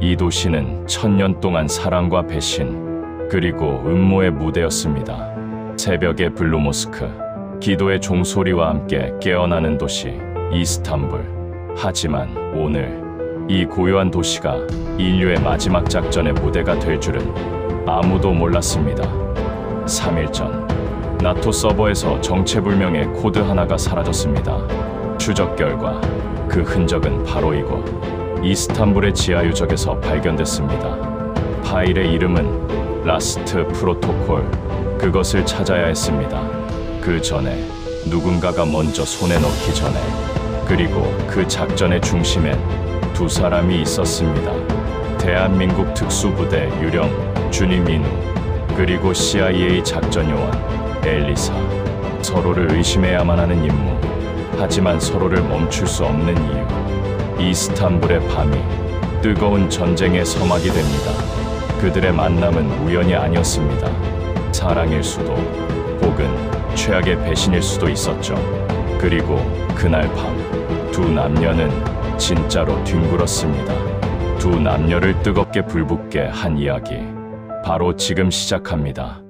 이 도시는 천년 동안 사랑과 배신, 그리고 음모의 무대였습니다. 새벽의 블루모스크, 기도의 종소리와 함께 깨어나는 도시, 이스탄불. 하지만 오늘 이 고요한 도시가 인류의 마지막 작전의 무대가 될 줄은 아무도 몰랐습니다. 3일 전 나토 서버에서 정체불명의 코드 하나가 사라졌습니다. 추적 결과 그 흔적은 바로 이곳 이스탄불의 지하 유적에서 발견됐습니다. 파일의 이름은 라스트 프로토콜. 그것을 찾아야 했습니다. 그 전에 누군가가 먼저 손에 넣기 전에 그리고 그 작전의 중심엔 두 사람이 있었습니다. 대한민국 특수부대 유령 준이민우 그리고 CIA 작전 요원 엘리사 서로를 의심해야만 하는 임무 하지만 서로를 멈출 수 없는 이유 이스탄불의 밤이 뜨거운 전쟁의 서막이 됩니다. 그들의 만남은 우연이 아니었습니다. 사랑일 수도 혹은 최악의 배신일 수도 있었죠. 그리고 그날 밤 두 남녀는 진짜로 뒹굴었습니다. 두 남녀를 뜨겁게 불붙게 한 이야기 바로 지금 시작합니다.